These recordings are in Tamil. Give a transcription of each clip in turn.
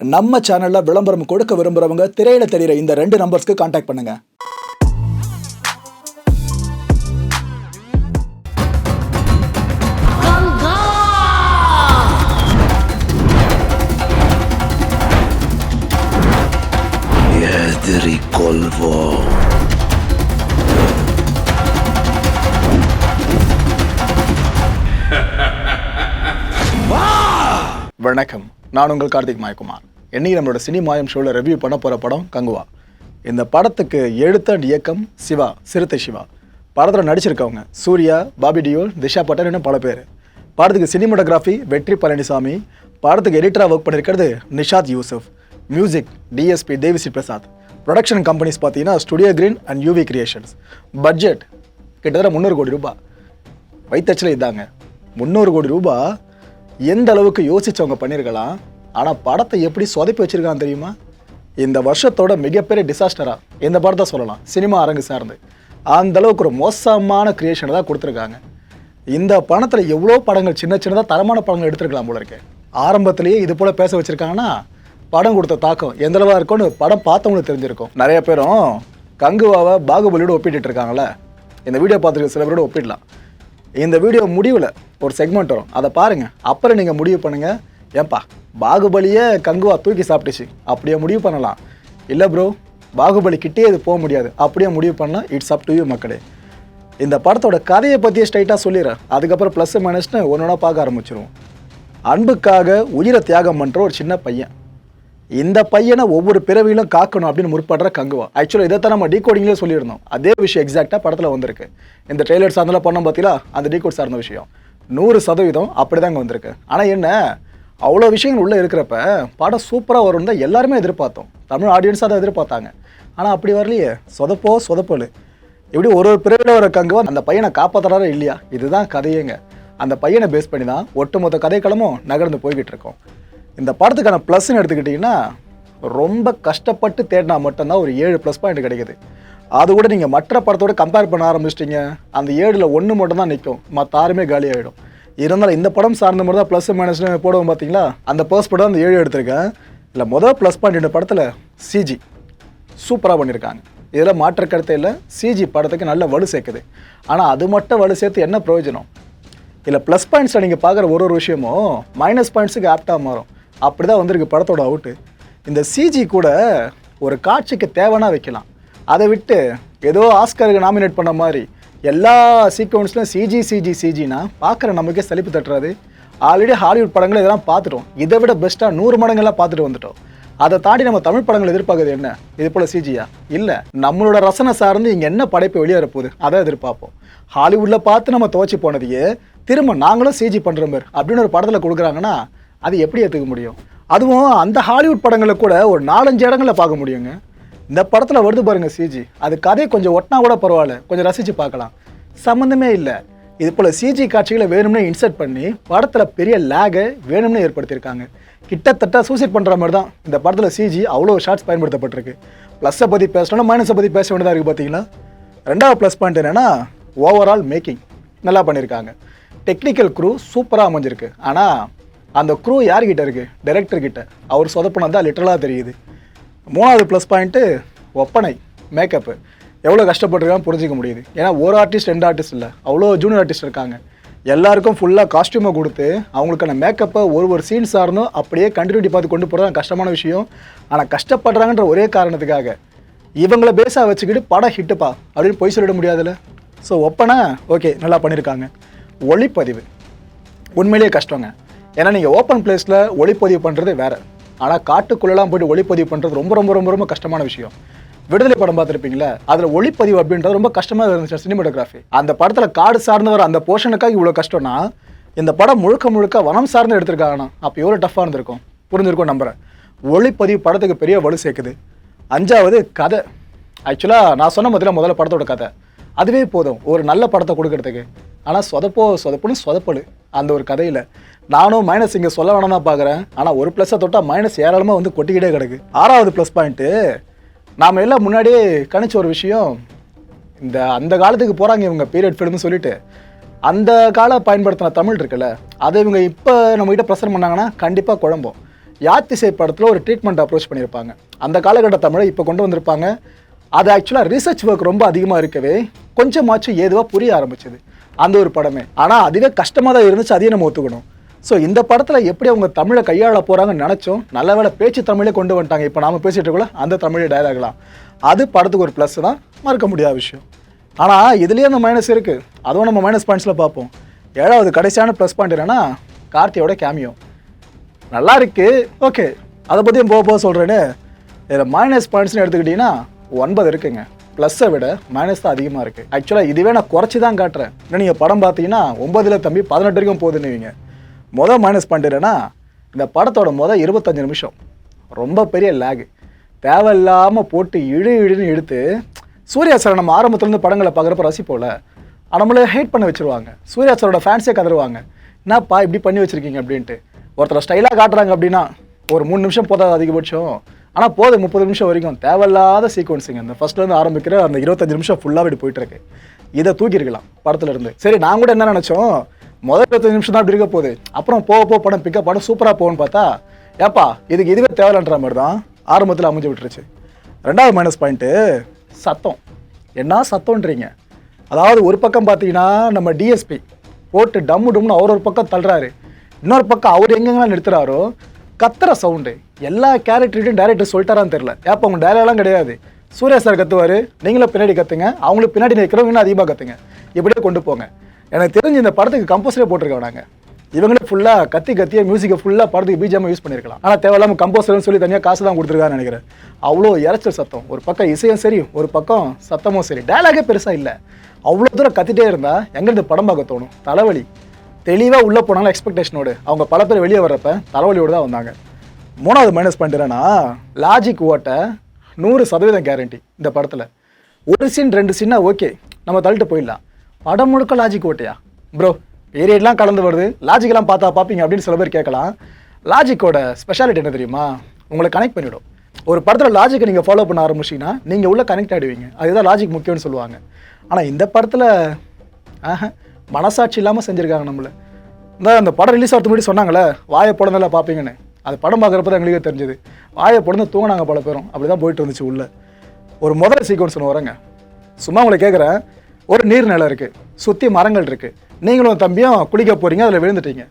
நம்ம சேனல்ல விளம்பரம் கொடுக்க விரும்புறவங்க திரையில தெரியுற இந்த ரெண்டு நம்பர்ஸ்க்கு காண்டாக்ட் பண்ணுங்க. எதிரி கொள்வோம் வணக்கம். நான் உங்கள் கார்த்திக் மாயகுமார். என்னைக்கு நம்மளோட சினிமாயம் ஷோவில் ரிவ்யூ பண்ண போகிற படம் கங்குவா. இந்த படத்துக்கு எழுத்த இயக்கம் சிவா சிறுத்தை சிவா. படத்தில் நடிச்சிருக்கவங்க சூர்யா பாபி டியோல் திஷா பட்டர் இன்னும் பல பேர். படத்துக்கு சினிமோட்டோகிராஃபி வெற்றி பழனிசாமி. படத்துக்கு எடிட்டராக ஒர்க் பண்ணியிருக்கிறது Nishad Yusuf. Music DSP Devi Sri Prasad. Production companies பார்த்தீங்கன்னா studio green and UV creations budget கிட்டத்தட்ட முந்நூறு கோடி ரூபாய் வைத்தச்சில் இதாங்க. முந்நூறு கோடி ரூபாய் எந்த அளவுக்கு யோசிச்சவங்க பண்ணியிருக்கலாம் ஆனால் படத்தை எப்படி சொதப்பி வச்சிருக்காங்க தெரியுமா? இந்த வருஷத்தோட மிகப்பெரிய டிசாஸ்டராக இந்த படத்தை சொல்லலாம் சினிமா அரங்கு சார்ந்து. அந்த அளவுக்கு ஒரு மோசமான க்ரியேஷனை தான் கொடுத்துருக்காங்க. இந்த பணத்தில் எவ்வளோ படங்கள் சின்ன சின்னதாக தரமான படங்கள் எடுத்துருக்கலாம் போல இருக்கு. ஆரம்பத்திலேயே இது போல் பேச வச்சுருக்காங்கன்னா படம் கொடுத்த தாக்கம் எந்தளவாக இருக்கும்னு படம் பார்த்தவங்களுக்கு தெரிஞ்சிருக்கும். நிறைய பேரும் கங்குவாவை பாகுபலியோட ஒப்பிட்டு இருக்காங்களே இந்த வீடியோ பார்த்துருக்க சில பேரோட ஒப்பிடலாம். இந்த வீடியோ முடிவில் ஒரு செக்மெண்ட் வரும். அதை பாருங்கள் அப்புறம் நீங்கள் முடிவு பண்ணுங்கள் ஏன்பா பாகுபலியே கங்குவா தூக்கி சாப்பிட்டுச்சு. அப்படியே முடிவு பண்ணலாம். இல்லை ப்ரோ பாகுபலி கிட்டே இது போக முடியாது. அப்படியே முடிவு பண்ணலாம் இட்ஸ் அப் டு யூ மக்களே. இந்த படத்தோட கதையை பற்றியே ஸ்ட்ரைட்டாக சொல்லிடுறேன். அதுக்கப்புறம் ப்ளஸ் மைனஸ்னு ஒன்று ஒன்றா பார்க்க ஆரம்பிச்சிருவோம். அன்புக்காக உயிரை தியாகம் பண்ணுற ஒரு சின்ன பையன். இந்த பையனை ஒவ்வொரு பிறவியிலும் காக்கணும் அப்படின்னு முற்படுற கங்குவா. ஆக்சுவலாக இதை தான் நம்ம டீகோடிங்லேயே சொல்லியிருந்தோம். அதே விஷயம் எக்ஸாக்டாக படத்தில் வந்திருக்கு. இந்த ட்ரெய்லர் சார்ந்தெல்லாம் பண்ணோம் பார்த்தீங்களா அந்த டீகோட் சார்ந்த விஷயம். நூறு சதவீதம் அப்படி தாங்க வந்திருக்கு. ஆனால் என்ன? அவ்வளோ விஷயங்கள் உள்ளே இருக்கிறப்ப படம் சூப்பராக வரும்னு தான் எல்லாருமே எதிர்பார்த்தோம். தமிழ் ஆடியன்ஸாக தான் எதிர்பார்த்தாங்க. ஆனால் அப்படி வரலையே. சொதப்போ சொதப்பல். இப்படி ஒரு ஒரு பிறவியில் ஒரு கங்குவா அந்த பையனை காப்பாற்றுறாரா இல்லையா? இதுதான் கதையேங்க. அந்த பையனை பேஸ் பண்ணி தான் ஒட்டுமொத்த கதைக்களமும் நகர்ந்து போய்கிட்டு இருக்கோம். இந்த படத்துக்கான ப்ளஸ்ன்னு எடுத்துக்கிட்டிங்கன்னா ரொம்ப கஷ்டப்பட்டு தேடினா மட்டும்தான் ஒரு ஏழு ப்ளஸ் பாயிண்ட் கிடைக்குது. அது கூட நீங்கள் மற்ற படத்தோட கம்பேர் பண்ண ஆரம்பிச்சிட்டிங்க. அந்த ஏழில் ஒன்று மட்டும் தான் நிற்கும் மற்ற ஆறுமே காலியாகிடும் இருந்தாலும் இந்த படம் சார்ந்த மாதிரி தான் ப்ளஸ் மைனஸ்னு போடுவோம் பார்த்தீங்களா அந்த பர்ஸ் படம் அந்த ஏழு எடுத்திருக்கேன். இல்லை மொதல் ப்ளஸ் பாயிண்ட் இந்த படத்தில் சிஜி சூப்பராக பண்ணியிருக்காங்க இதில் மாற்ற கருத்தை இல்லை சிஜி படத்துக்கு நல்ல வலு சேர்க்குது. ஆனால் அது மட்டும் வலு சேர்த்து என்ன பிரயோஜனம்? இல்லை ப்ளஸ் பாயிண்ட்ஸில் நீங்கள் பார்க்குற ஒரு ஒரு விஷயமும் மைனஸ் பாயிண்ட்ஸுக்கு ஆப்டாக மாறும். அப்படி தான் வந்திருக்கு படத்தோட அவுட்டு இந்த சிஜி கூட ஒரு காட்சிக்கு தேவைன்னா வைக்கலாம். அதை விட்டு ஏதோ ஆஸ்கருக்கு நாமினேட் பண்ண மாதிரி எல்லா சீக்வன்ஸ்லையும் சிஜி சிஜி சிஜினா பார்க்குற நமக்கே சலிப்பு தட்டுறாது. ஆல்ரெடி ஹாலிவுட் படங்கள் இதெல்லாம் பார்த்துட்டோம். இதை விட பெஸ்ட்டாக நூறு மடங்கள்லாம் பார்த்துட்டு வந்துட்டோம். அதை தாண்டி நம்ம தமிழ் படங்கள் எதிர்பார்க்குறது என்ன? இது போல் சிஜியா இல்லை. நம்மளோட ரசனை சார்ந்து இங்கே என்ன படைப்பு வெளியேற போகுது அதை எதிர்பார்ப்போம். ஹாலிவுட்டில் பார்த்து நம்ம துவச்சி போனதையே திரும்ப நாங்களும் சிஜி பண்ணுற மாதிரி அப்படின்னு ஒரு படத்தில் கொடுக்குறாங்கன்னா அது எப்படி ஏற்றுக்க முடியும்? அதுவும் அந்த ஹாலிவுட் படங்களை கூட ஒரு நாலஞ்சு இடங்களில் பார்க்க முடியுங்க. இந்த படத்தில் வருது பாருங்க சிஜி அது கதையை கொஞ்சம் ஒட்டினா கூட பரவாயில்ல. கொஞ்சம் ரசித்து பார்க்கலாம். சம்மந்தமே இல்லை. இது போல் சிஜி காட்சிகளை வேணும்னே இன்சர்ட் பண்ணி படத்தில் பெரிய லேகை வேணும்னே ஏற்படுத்தியிருக்காங்க. கிட்டத்தட்ட சூசைட் பண்ணுற மாதிரி தான் இந்த படத்தில் சிஜி அவ்வளோ ஷார்ட்ஸ் பயன்படுத்தப்பட்டிருக்கு. ப்ளஸ்ஸை பற்றி பேசணும் மைனஸை பற்றி பேச வேண்டியதாக இருக்குது பார்த்தீங்கன்னா ரெண்டாவது ப்ளஸ் பாயிண்ட் என்னென்னா ஓவரால் மேக்கிங் நல்லா பண்ணியிருக்காங்க. டெக்னிக்கல் க்ரூ சூப்பராக அமைஞ்சிருக்கு. ஆனால் அந்த க்ரூ யார்கிட்ட இருக்குது டைரக்டர் கிட்ட. அவர் சொதப்பினது தான் லிட்டரலாக தெரியுது. மூணாவது ப்ளஸ் பாயிண்ட்டு ஒப்பனை மேக்கப்பு எவ்வளோ கஷ்டப்பட்டுருக்கான்னு புரிஞ்சிக்க முடியுது. ஏன்னா ஒரு ஆர்டிஸ்ட் ரெண்டு ஆர்டிஸ்ட் இல்லை. அவ்வளோ ஜூனியர் ஆர்டிஸ்ட் இருக்காங்க. எல்லாருக்கும் ஃபுல்லாக காஸ்டியூமை கொடுத்து அவங்களுக்கான மேக்கப்பை ஒரு ஒரு சீன் சார்ந்தும் அப்படியே கண்டினியூட்டி பார்த்து கொண்டு போகிறது கஷ்டமான விஷயம். ஆனால் கஷ்டப்படுறாங்கன்ற ஒரே காரணத்துக்காக இவங்கள பேஸாக வச்சுக்கிட்டு படம் ஹிட்டுப்பா அப்படின்னு பொய் சொல்லிட முடியாதுல்ல? ஸோ ஒப்பனா ஓகே நல்லா பண்ணியிருக்காங்க ஒளிப்பதிவு. உண்மையிலேயே கஷ்டங்க. ஏன்னா நீங்கள் ஓப்பன் பிளேஸில் ஒளிப்பதிவு பண்ணுறது வேறு. ஆனால் காட்டுக்குள்ளெல்லாம் போயிட்டு ஒளிப்பதிவு பண்ணுறது ரொம்ப ரொம்ப ரொம்ப ரொம்ப கஷ்டமான விஷயம். விடுதலை படம் பார்த்துருப்பீங்களா? அதில் ஒளிப்பதிவு அப்படின்றது ரொம்ப கஷ்டமாக இருந்துச்சு சினிமாட்டோகிராஃபி. அந்த படத்தில் காடு சார்ந்தவர் அந்த போர்ஷனுக்காக இவ்வளோ கஷ்டம்னா இந்த படம் முழுக்க முழுக்க வனம் சார்ந்து எடுத்திருக்காங்கண்ணா அப்போ எவ்வளோ டஃப்பாக இருந்திருக்கும்? புரிஞ்சிருக்கும் நம்புகிறேன் ஒளிப்பதிவு படத்துக்கு பெரிய வலு சேர்க்குது. அஞ்சாவது கதை. ஆக்சுவலாக நான் சொன்ன மாதிரி முதல்ல படத்தோட கதை. அதுவே போதும். ஒரு நல்ல படத்தை கொடுக்கறதுக்கு. ஆனால் சொதப்போ சொதப்புன்னு சொதப்படு அந்த ஒரு கதையில். நானும் மைனஸ் இங்கே சொல்ல வேணாம் தான் பார்க்குறேன் ஆனால் ஒரு ப்ளஸ்ஸை தொட்டால் மைனஸ் ஏராளமாக வந்து கொட்டிக்கிட்டே கிடக்கு. ஆறாவது ப்ளஸ் பாயிண்ட்டு நாம் எல்லாம் முன்னாடியே கணிச்ச ஒரு விஷயம். இந்த அந்த காலத்துக்கு போகிறாங்க இவங்க பீரியட் ஃபிலிம்னு சொல்லிட்டு. அந்த கால பயன்படுத்தின தமிழ் இருக்குல்ல அதை இவங்க இப்போ நம்மகிட்ட ப்ரெசன்ட் பண்ணாங்கன்னா கண்டிப்பாக குழம்பும். யாத்திசை படத்தில் ஒரு ட்ரீட்மெண்ட் அப்ரோச் பண்ணியிருப்பாங்க. அந்த காலகட்ட தமிழை இப்போ கொண்டு வந்திருப்பாங்க. அது ஆக்சுவலாக ரிசர்ச் ஒர்க் ரொம்ப அதிகமாக இருக்கவே கொஞ்சமாச்சும் ஏதுவாக புரிய ஆரம்பிச்சது. அந்த ஒரு படமே. ஆனால் அதுவே கஷ்டமாக தான் இருந்துச்சு அதையும் நம்ம ஒத்துக்கணும். ஸோ இந்த படத்தில் எப்படி அவங்க தமிழை கையாள போகிறாங்கன்னு நினச்சோம். நல்ல வேளை பேச்சு தமிழே கொண்டு வந்துட்டாங்க. இப்போ நாம் பேசிகிட்டு இருக்கோம்ல அந்த தமிழ் டைலாக்லாம் அது படத்துக்கு ஒரு ப்ளஸ் தான். மறக்க முடியாத விஷயம். ஆனால் இதுலேயே அந்த மைனஸ் இருக்குது அதுவும் நம்ம மைனஸ் பாயிண்ட்ஸில் பார்ப்போம். ஏழாவது கடைசியான ப்ளஸ் பாயிண்ட் என்னென்னா கார்த்தியோட கேமியோ நல்லா இருக்குது ஓகே அதை பற்றியும் போக போக சொல்கிறேன்னு இதில் மைனஸ் பாயிண்ட்ஸ்னு எடுத்துக்கிட்டிங்கன்னா ஒன்பது இருக்குங்க. ப்ளஸ்ஸை விட மைனஸ் தான் அதிகமாக இருக்குது ஆக்சுவலாக இதுவே நான் குறைச்சி தான் காட்டுறேன். இன்னும் நீங்கள் படம் பார்த்தீங்கன்னா ஒம்பதில் தம்பி பதினெட்டு வரைக்கும் போகுதுன்னுவீங்க மொதல் மைனஸ் பாயிண்ட் இந்த படத்தோட மொதல் இருபத்தஞ்சு நிமிஷம். ரொம்ப பெரிய லேகு தேவையில்லாமல் போட்டு இழு இழுன்னு எடுத்து சூர்யா சார் நம்ம ஆரம்பத்துலேருந்து படங்களை பார்க்குறப்ப ரசிப்போல நம்மளை ஹேட் பண்ண வச்சிருவாங்க. சூர்யா சாரோட ஃபேன்ஸே கதருவாங்க என்னப்பா இப்படி பண்ணி வச்சுருக்கீங்க? அப்படின்ட்டு. ஒருத்தர் ஸ்டைலாக காட்டுறாங்க அப்படின்னா ஒரு மூணு நிமிஷம் போதாது அதிகபட்சம். ஆனால் போதும் முப்பது நிமிஷம் வரைக்கும் தேவையில்லாத சீக்வன்ஸுங்க இந்த ஃபஸ்ட்லேருந்து ஆரம்பிக்கிற அந்த இருபத்தஞ்சு நிமிஷம் ஃபுல்லாக இப்படி போயிட்டு இருக்கு. இதை தூக்கியிருக்கலாம் படத்துலேருந்து சரி நான் கூட என்ன நினச்சோம்? முதல் இருபத்தஞ்சு நிமிஷம் தான் அப்படி இருக்க போகுது. அப்புறம் போக போக படம் பிக்கப் படம் சூப்பராக போகும்னு பார்த்தா ஏப்பா இதுக்கு இதுவே தேவையில்லன்ற மாதிரி தான் ஆரம்பத்தில் அமைஞ்சு விட்டுருச்சு. ரெண்டாவது மைனஸ் பாயிண்ட்டு சத்தம். என்ன சத்தம்ன்றீங்க? அதாவது ஒரு பக்கம் பார்த்தீங்கன்னா நம்ம டிஎஸ்பி போட்டு டம்மு டம்னு அவர் ஒரு பக்கம் தள்ளுறாரு. இன்னொரு பக்கம் அவர் எங்கெங்கெல்லாம் நிறுத்துறாரோ கத்துற சவுண்டு எல்லா கேரக்டர்கிட்டையும் டேரக்டர் சொல்லிட்டாரான்னு தெரில ஏப்போ உங்கள் டேரெல்லாம் கிடையாது. சூர்யா சார் கத்துவார் நீங்களும் பின்னாடி கத்துங்க அவங்களுக்கு பின்னாடி நிற்கிறவங்க இன்னும் அதிகமாக கத்துங்க. இப்படியே கொண்டு போங்க. எனக்கு தெரிஞ்சு இந்த படத்துக்கு கம்போஸரே போட்டிருக்கோம் நாங்கள் இவங்களே ஃபுல்லாக கத்தி கத்திய மியூசிக்கை ஃபுல்லாக படத்துக்கு பிஜிஎம் யூஸ் பண்ணியிருக்கலாம். ஆனால் தேவையில்லாமல் கம்போசர்னு சொல்லி தனியாக காசு தான் கொடுத்துருக்கான்னு நினைக்கிறேன். அவ்வளோ இறைச்சல் சத்தம். ஒரு பக்கம் இசையும் சரி ஒரு பக்கம் சத்தமும் சரி. டயலாகே பெருசாக இல்லை. அவ்வளோ தூரம் கத்திட்டே இருந்தால் எங்கேருந்து படம் பார்க்க தோணும்? தலைவலி. தெளிவாக உள்ளே போனாலும் எக்ஸ்பெக்டேஷனோடு அவங்க பல பேர் வெளியே வர்றப்ப தலைவலியோடு தான் வந்தாங்க. மூணாவது மைனஸ் பாயிண்ட் என்னன்னா லாஜிக் ஓட்ட நூறு சதவீதம் கேரண்டி இந்த படத்தில். ஒரு சீன் ரெண்டு சீனா ஓகே நம்ம தள்ளிட்டு போயிடலாம். படம் முழுக்க லாஜிக் ஓட்டையா? ப்ரோ பீரியட்லாம் கலந்து வருது. லாஜிக்கெல்லாம் பார்த்தா பார்ப்பீங்க அப்படின்னு சில பேர் கேட்கலாம். லாஜிக்கோட ஸ்பெஷாலிட்டி என்ன தெரியுமா? உங்களை கனெக்ட் பண்ணிவிடும் ஒரு படத்தில் லாஜிக்கை நீங்கள் ஃபாலோ பண்ண ஆரம்பிச்சிங்கன்னா நீங்கள் உள்ளே கனெக்ட் ஆகிடுவீங்க அதுதான் லாஜிக் முக்கியம்னு சொல்லுவாங்க. ஆனால் இந்த படத்தில் ஆஹ மனசாட்சி இல்லாமல் செஞ்சுருக்காங்க நம்மளை. இந்த அந்த படம் ரிலீஸ் ஆகிறது முன்னாடி சொன்னாங்களே வாயை படம் பார்ப்பீங்கன்னு. அது படம் பார்க்குறப்ப தான் எங்களுக்கே தெரிஞ்சது. வாயை படம் தூங்கினாங்க பல பேரும். அப்படி தான் போயிட்டு இருந்துச்சு உள்ளே. ஒரு முதல் சீக்வன்ஸ் ஒன்று வரேங்க. சும்மா உங்களை கேட்குறேன். ஒரு நீர்நிலை இருக்குது சுற்றி மரங்கள் இருக்குது நீங்களும் தம்பியும் குளிக்க போகிறீங்க அதில் விழுந்துட்டீங்க.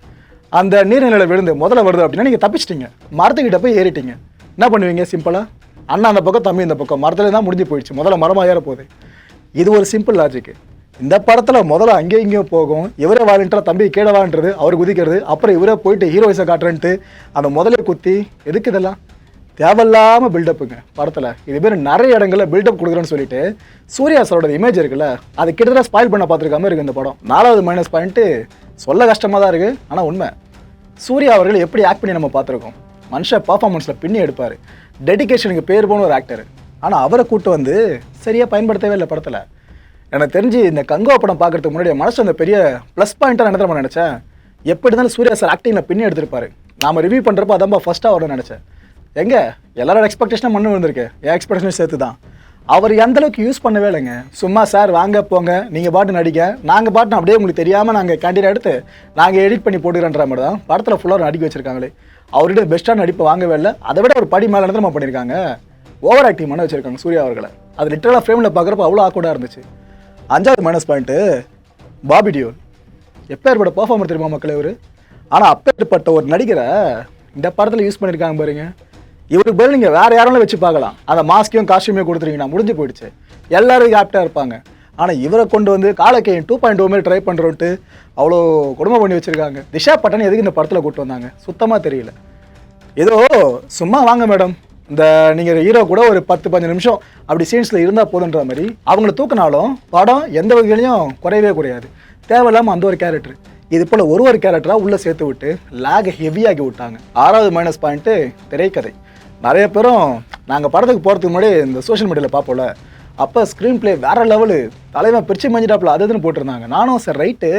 அந்த நீர்நிலையில் விழுந்து முதல்ல வருது அப்படின்னா நீங்கள் தப்பிச்சிட்டீங்க. மரத்துக்கிட்ட போய் ஏறிட்டீங்க. என்ன பண்ணுவீங்க? சிம்பிளாக அண்ணா அந்த பக்கம் தம்பி இந்த பக்கம். மரத்தில் தான் முடிஞ்சு போயிடுச்சு. முதல்ல மரமாக ஏற போகுது இது ஒரு சிம்பிள் லாஜிக்கு இந்த படத்தில் முதல்ல அங்கேயும் இங்கேயும் போகும். இவரே வாலின்றா தம்பி கேடவான்றது அவர் குதிக்கிறது அப்புறம் இவரே போயிட்டு ஹீரோயிஸை காட்டுறேன்ட்டு அந்த முதலே குத்தி எதுக்கு இதெல்லாம்? தேவையில்லாமல் பில்டப்புங்க படத்தில். இது நிறைய இடங்களில் பில்டப் கொடுக்குறேன்னு சொல்லிட்டு சூர்யா சாரோட இமேஜ் இருக்குல்ல அது கிட்டத்தட்ட ஸ்பாயில் பண்ண பார்த்துருக்காம இருக்கு இந்த படம். நாலாவது மைனஸ் பாயிண்ட்டு சொல்ல கஷ்டமாக தான் இருக்குது ஆனால் உண்மை. சூர்யா அவர்கள் எப்படி ஆக்ட் பண்ணி நம்ம பார்த்துருக்கோம்? மனுஷன் பர்ஃபார்மன்ஸில் பின்னி எடுப்பார். டெடிகேஷனுக்கு பேர் போன ஒரு ஆக்டர் ஆனால் அவரை கூட்டு வந்து சரியாக பயன்படுத்தவே இல்லை படத்தில். எனக்கு தெரிஞ்சு இந்த கங்கோ படம் பார்க்கறதுக்கு முன்னாடி மனசு அந்த பெரிய ப்ளஸ் பாயிண்ட்டாக என்ன நினச்சேன் எப்படி இருந்தாலும் சூர்யா சார் ஆக்டிங்கில் பின்னி எடுத்திருப்பாரு. நாம ரிவ்யூ பண்ணுறப்போ அதான் ஃபஸ்ட்டாக வரும்னு நினச்சேன். எங்கே? எல்லாரோட எக்ஸ்பெக்டேஷனும் மண்ணு விழுந்திருக்கு என் எக்ஸ்பெக்டேஷனும் சேர்த்து தான் அவர் எந்தளவுக்கு யூஸ் பண்ணவே இல்லைங்க. சும்மா சார் வாங்க போங்க. நீங்கள் பாட்டு நடிக்க நாங்கள் பாட்டு அப்படியே உங்களுக்கு தெரியாமல் நாங்கள் கேண்டீன் எடுத்து நாங்கள் எடிட் பண்ணி போட்டுக்கிறன்ற மாதிரி தான் படத்தில் ஃபுல்லாக நடிக்க வச்சிருக்காங்களே. அவர்கிட்ட பெஸ்ட்டாக நடிப்பு வாங்கவே இல்லை. அதை விட ஒரு படி மேலே நம்ம பண்ணியிருக்காங்க? ஓவர் ஆக்டிங் பண்ண வச்சுருக்காங்க சூர்யா அவர்களை. அது லிட்டரலாக ஃப்ரேமில் பார்க்குறப்ப அவ்வளோ ஆக்கூடாக இருந்துச்சு. அஞ்சாவது மைனஸ் பாயிண்ட்டு பாபி டியோல். எப்பேற்பட்ட பர்ஃபார்மர் தெரியுமா மக்களே இவர்? ஆனால் அப்பேற்பட்ட ஒரு நடிகரை இந்த படத்தில் யூஸ் பண்ணியிருக்காங்க பாருங்க. இவருக்கு பதில் நீங்கள் வேறு யாராலும் வச்சு பார்க்கலாம். அந்த மாஸ்கையும் காஸ்டியூமையும் கொடுத்துருங்கன்னா முடிஞ்சு போயிடுச்சு. எல்லாரும் ஆப்டாக இருப்பாங்க. ஆனால் இவரை கொண்டு வந்து காலக்கையும் oh டூ பாயிண்ட் டூ மாதிரி ட்ரை பண்ணுறோன்ட்டு அவ்வளோ கொடுமை பண்ணி வச்சுருக்காங்க. திஷா பட்டன் எதுக்கு இந்த படத்தில் கூட்டு வந்தாங்க? சுத்தமாக தெரியல. ஏதோ சும்மா வாங்க மேடம் இந்த நீங்கள் ஹீரோ கூட ஒரு பத்து பதினஞ்சு நிமிஷம் அப்படி சீன்ஸில் இருந்தால் போதுன்ற மாதிரி அவங்கள தூக்கினாலும் படம் எந்த வகையிலையும் குறையவே குறையாது. தேவையில்லாமல் அந்த ஒரு கேரக்டர் இது போல் ஒரு ஒரு கேரக்டராக உள்ளே சேர்த்து விட்டு லேக் ஹெவியாகி விட்டாங்க. ஆறாவது மைனஸ் பாயிண்ட்டு திரைக்கதை. நிறைய பேரும் நாங்கள் படத்துக்கு போகிறதுக்கு முன்னாடி இந்த சோஷியல் மீடியாவில் பார்ப்போம்ல அப்போ ஸ்க்ரீன் ப்ளே வேற லெவலு தலைவன் பிரிச்சு மஞ்சிட்டாப்புல அது இதுன்னு போட்டிருந்தாங்க. நானும் சார் ரைட்டு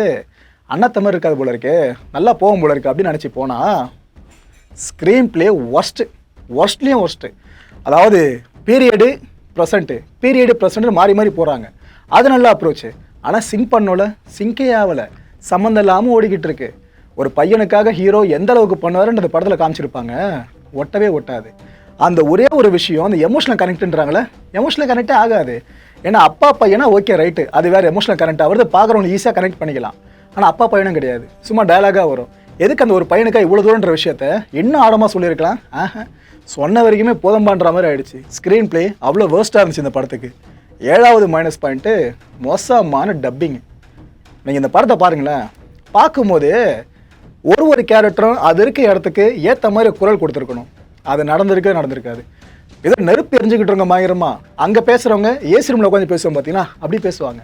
அண்ணத்தமிழ் இருக்காது போல இருக்கு. நல்லா போகும் போல இருக்கு அப்படின்னு நினச்சி போனால் ஸ்க்ரீன் ப்ளே ஒர்ஸ்ட்டு ஒர்ஸ்ட்லேயும் ஒர்ஸ்ட்டு அதாவது பீரியடு ப்ரெசண்ட்டு பீரியடு ப்ரெசண்ட்டு மாறி மாறி போகிறாங்க அது நல்ல அப்ரோச்சு ஆனால் சிங்க் பண்ணோல சிங்கே ஆகலை. சம்மந்தம் இல்லாமல் ஓடிக்கிட்டு இருக்கு. ஒரு பையனுக்காக ஹீரோ எந்த அளவுக்கு பண்ணுவாருன்றது அந்த படத்தில் காமிச்சிருப்பாங்க. ஒட்டவே ஒட்டாது. அந்த ஒரே ஒரு விஷயம் அந்த எமோஷனல் கனெக்ட்ன்றாங்களே எமோஷனல் கனெக்டே ஆகாது. ஏன்னா அப்பா பையனா ஓகே ரைட்டு அது வேறு எமோஷனல் கனெக்ட் ஆகிறது பார்க்குறவங்க ஈஸியாக கனெக்ட் பண்ணிக்கலாம். ஆனால் அப்பா பையனும் கிடையாது. சும்மா டயலாகாக வரும். எதுக்கு அந்த ஒரு பையனுக்கா இவ்வளோ தூரன்ற விஷயத்த? இன்னும் ஆழமாக சொல்லியிருக்கலாம்? ஆஹா. சொன்ன வரைக்குமே போதம்பான்ற மாதிரி ஆயிடுச்சு. ஸ்க்ரீன் பிளே அவ்வளோ வேர்ஸ்ட்டாக இருந்துச்சு இந்த படத்துக்கு. ஏழாவது மைனஸ் பாயிண்ட்டு மோசமான டப்பிங் நீங்கள் இந்த படத்தை பாருங்களேன். பார்க்கும்போது ஒரு ஒரு கேரக்டரும் அது இருக்க இடத்துக்கு ஏற்ற மாதிரி குரல் கொடுத்துருக்கணும். அது நடந்திருக்கே நடந்திருக்காது. ஏதோ நெருப்பு எரிஞ்சுக்கிட்டு இருங்க மாயிரமா அங்கே பேசுகிறவங்க ஏசி ரூமில் உட்காந்து பேசுவோம் பார்த்தீங்கன்னா அப்படி பேசுவாங்க.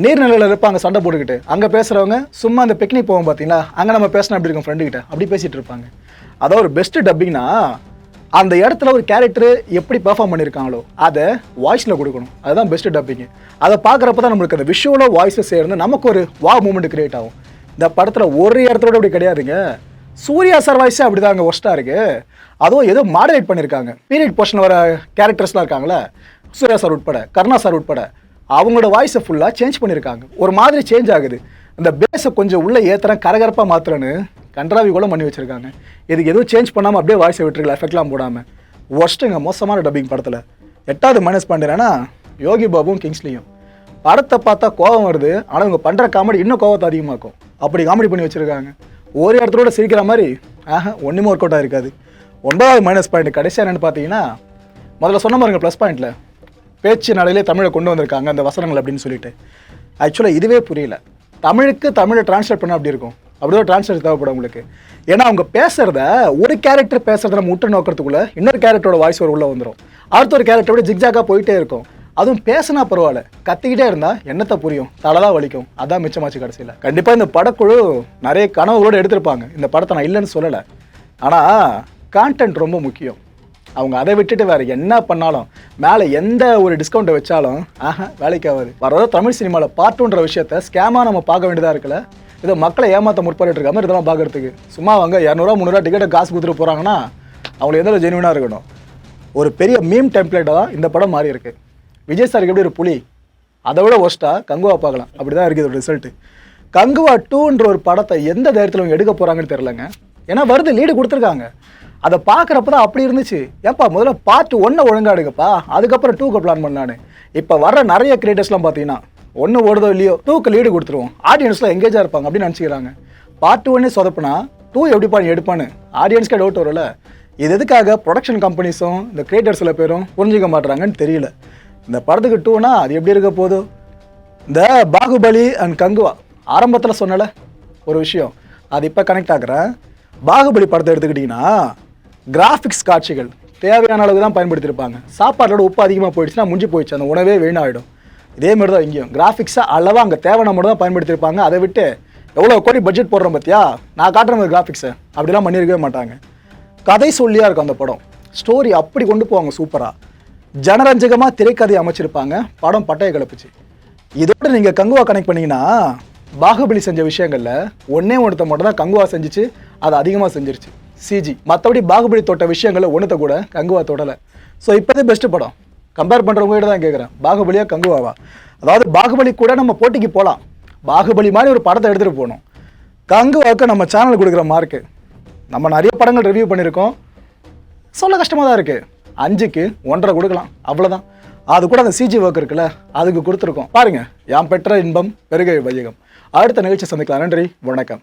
நீர்நிலையில் இருப்பாங்க சண்டை போட்டுக்கிட்டு. அங்கே பேசுகிறவங்க சும்மா அந்த பிக்னிக் போவோம் பார்த்தீங்களா அங்கே நம்ம பேசினா அப்படி இருக்கும் ஃப்ரெண்டுக்கிட்ட அப்படி பேசிகிட்டு இருப்பாங்க. அதாவது ஒரு பெஸ்ட்டு டப்பிங்னா அந்த இடத்துல ஒரு கேரக்டர் எப்படி பெர்ஃபார்ம் பண்ணியிருக்காங்களோ அதை வாய்ஸில் கொடுக்கணும். அதுதான் பெஸ்ட்டு டப்பிங்கு அதை பார்க்குறப்ப தான் நம்மளுக்கு அந்த விஷுவலோ வாய்ஸை சேர்ந்து நமக்கு ஒரு வா மூமெண்ட் கிரியேட் ஆகும். இந்த படத்தில் ஒரு இடத்தோட அப்படி கிடையாதுங்க. சூர்யா சார் வாய்ஸே அப்படி தாங்க ஒஸ்ட்டாக இருக்குது அதுவும் ஏதோ மாடரேட் பண்ணியிருக்காங்க பீரியட் போர்ஷன் வர கேரக்டர்ஸ்லாம் இருக்காங்களே சூர்யா சார் உட்பட கருணா சார் உட்பட. அவங்களோட வாய்ஸை ஃபுல்லாக சேஞ்ச் பண்ணியிருக்காங்க ஒரு மாதிரி சேஞ்ச் ஆகுது. அந்த பேஸை கொஞ்சம் உள்ளே ஏற்றுறேன் கரகரப்பாக மாத்திரன்னு கன்றாவி கூட பண்ணி வச்சுருக்காங்க. இதுக்கு எதுவும் சேஞ்ச் பண்ணாமல் அப்படியே வாய்ஸை விட்டுருக்கலாம் எஃபெக்ட்லாம் போடாமல் ஒஸ்ட்டுங்க மோசமான டப்பிங் படத்தில். எட்டாவது மைனஸ் பண்ணுறேன்னா யோகி பாபுவும் கிங்ஸ்லியும். படத்தை பார்த்தா கோவம் வருது ஆனால் இவங்க பண்ணுற காமெடி இன்னும் கோவத்தை அதிகமாக்கும். அப்படி காமெடி பண்ணி வச்சுருக்காங்க. ஒரு இடத்தோட சிரிக்கிற மாதிரி ஆஹா ஒன்றுமே ஒர்க் அவுட் இருக்காது ஒன்பதாவது மைனஸ் பாயிண்ட் கடைசியாக என்னென்னு பார்த்தீங்கன்னா முதல்ல சொன்ன பாருங்க ப்ளஸ் பாயிண்ட்டில் பேச்சு நடையிலே தமிழை கொண்டு வந்திருக்காங்க அந்த வசனங்கள் அப்படின்னு சொல்லிட்டு. ஆக்சுவலாக இதுவே புரியல. தமிழுக்கு தமிழை டிரான்ஸ்லேட் பண்ண அப்படி இருக்கும்? அப்படிதான் டிரான்ஸ்லேட் தேவைப்படும் உங்களுக்கு. ஏன்னா அவங்க பேசுறத ஒரு கேரக்டர் பேசுறத நம்ம உற்று நோக்கிறதுக்குள்ள இன்னொரு கேரக்டரோட வாய்ஸ் ஒரு உள்ள வந்துடும் அடுத்த ஒரு கேரக்டரோட ஜிக்ஜாக்காக போயிட்டே இருக்கும். அதுவும் பேசினா பரவாயில்ல. கத்திக்கிட்டே இருந்தால் என்னத்தை புரியும்? தலைதான் வலிக்கும். அதான் மிச்சமாச்சு கடைசியில். கண்டிப்பாக இந்த படக்குழு நிறைய கனவுகளோடு எடுத்திருப்பாங்க. இந்த படத்தை நான் இல்லைன்னு சொல்லலை. ஆனால் கான்டென்ட் ரொம்ப முக்கியம். அவங்க அதை விட்டுட்டு வேற என்ன பண்ணாலும் மேலே எந்த ஒரு டிஸ்கவுண்ட்டை வச்சாலும் ஆஹா வேலைக்கு ஆகாது வர தமிழ் சினிமாவில் பார்ட்டுன்ற விஷயத்த ஸ்கேமாக நம்ம பார்க்க வேண்டியதாக இருக்குல்ல? இதை மக்களை ஏமாற்ற முற்பட்டு இருக்காமல் இதெல்லாம் பார்க்கறதுக்கு. சும்மா அவங்க இரநூறுவா முந்நூறுவா டிக்கெட்டை காசு கொடுத்துட்டு போகிறாங்கன்னா அவங்களுக்கு எந்த ஜெனுவனாக இருக்கணும்? ஒரு பெரிய மீம் டெம்ப்ளேட்டாக தான் இந்த படம் மாறி இருக்கு. விஜய் சாருக்கு எப்படி ஒரு புலி? அதை விட ஒஸ்ட்டாக கங்குவா பார்க்கலாம். அப்படி தான் இருக்குது இதோட ரிசல்ட்டு கங்குவா டூன்ற ஒரு படத்தை எந்த தைரியத்தில் அவங்க எடுக்க போகிறாங்கன்னு தெரிலங்க ஏன்னா வருது லீடு கொடுத்துருக்காங்க. அதை பார்க்குறப்ப தான் அப்படி இருந்துச்சு. ஏன்ப்பா முதல்ல பார்ட் ஒன்றை ஒழுங்காக எடுங்கப்பா அதுக்கப்புறம் டூக்கு பிளான் பண்ணலான்னு இப்போ வர நிறைய கிரியேட்டர்ஸ்லாம் பார்த்தீங்கன்னா ஒன்று ஓடுதோ இல்லையோ டூக்கு லீடு கொடுத்துருவோம். ஆடியன்ஸ்லாம் எங்கேஜாக இருப்பாங்க அப்படின்னு நினச்சிக்கிறாங்க. பார்ட் ஒன்னே சொதப்புனா டூ எப்படிப்பா நீ எடுப்பான்னு? ஆடியன்ஸ்க்கே டவுட் வரும்ல. இது எதுக்காக? ப்ரொடக்ஷன் கம்பெனிஸும் இந்த கிரியேட்டர் சில பேரும் புரிஞ்சிக்க மாட்றாங்கன்னு தெரியல. இந்த படத்துக்கு டூனா அது எப்படி இருக்க போதோ இந்த பாகுபலி அண்ட் கங்குவா. ஆரம்பத்தில் சொன்னல ஒரு விஷயம். அது இப்போ கனெக்ட் ஆகுறேன். பாகுபலி படத்தை எடுத்துக்கிட்டிங்கன்னா கிராஃபிக்ஸ் காட்சிகள் தேவையான அளவுக்கு தான் பயன்படுத்தியிருப்பாங்க. சாப்பாட்டோட உப்பு அதிகமாக போயிடுச்சுன்னா முடிஞ்சு போயிடுச்சு அந்த உணவே வீணாயிடும். இதே மாதிரி தான் இங்கேயும் கிராஃபிக்ஸாக அளவாக அங்கே தேவையான மட்டும் தான் பயன்படுத்தியிருப்பாங்க. அதை விட்டு எவ்வளோ கோடி பட்ஜெட் போடுறோம் பார்த்தியா நான் காட்டுற மாதிரி கிராஃபிக்ஸை அப்படிலாம் பண்ணியிருக்கவே மாட்டாங்க. கதை சொல்லியாக இருக்கும் அந்த படம். ஸ்டோரி அப்படி கொண்டு போவாங்க சூப்பராக ஜனரஞ்சகமாக திரைக்கதை அமைச்சிருப்பாங்க. படம் பட்டையை கிளப்புச்சு. இதோட நீங்கள் கங்குவா கனெக்ட் பண்ணிங்கன்னா பாகுபலி செஞ்ச விஷயங்களில் ஒன்றே ஒன்றத்தை மட்டும் தான் கங்குவா செஞ்சுச்சு அது அதிகமாக செஞ்சிருச்சு. சிஜி மற்றபடி பாகுபலி தொட்ட விஷயங்களை ஒன்றத்தை கூட கங்குவா தொடலை. ஸோ இப்போதே பெஸ்ட்டு படம். கம்பேர் பண்ணுறவங்க தான் கேட்குறேன் பாகுபலியா கங்குவாவா? அதாவது பாகுபலி கூட நம்ம போட்டிக்கு போகலாம் பாகுபலி மாதிரி ஒரு படத்தை எடுத்துகிட்டு போகணும். கங்குவாவுக்கு நம்ம சேனல் கொடுக்குற மார்க்கு நம்ம நிறைய படங்கள் ரிவ்யூ பண்ணியிருக்கோம். சொல்ல கஷ்டமாக தான் இருக்குது அஞ்சுக்கு ஒன்றரை கொடுக்கலாம். அவ்வளோதான் அது கூட அந்த சிஜி ஒர்க் இருக்குல்ல அதுக்கு கொடுத்துருக்கோம். பாருங்கள் யாம் பெற்ற இன்பம் பெருகை வையகம். அடுத்த நிகழ்ச்சி சந்திக்கலாம். நன்றி வணக்கம்.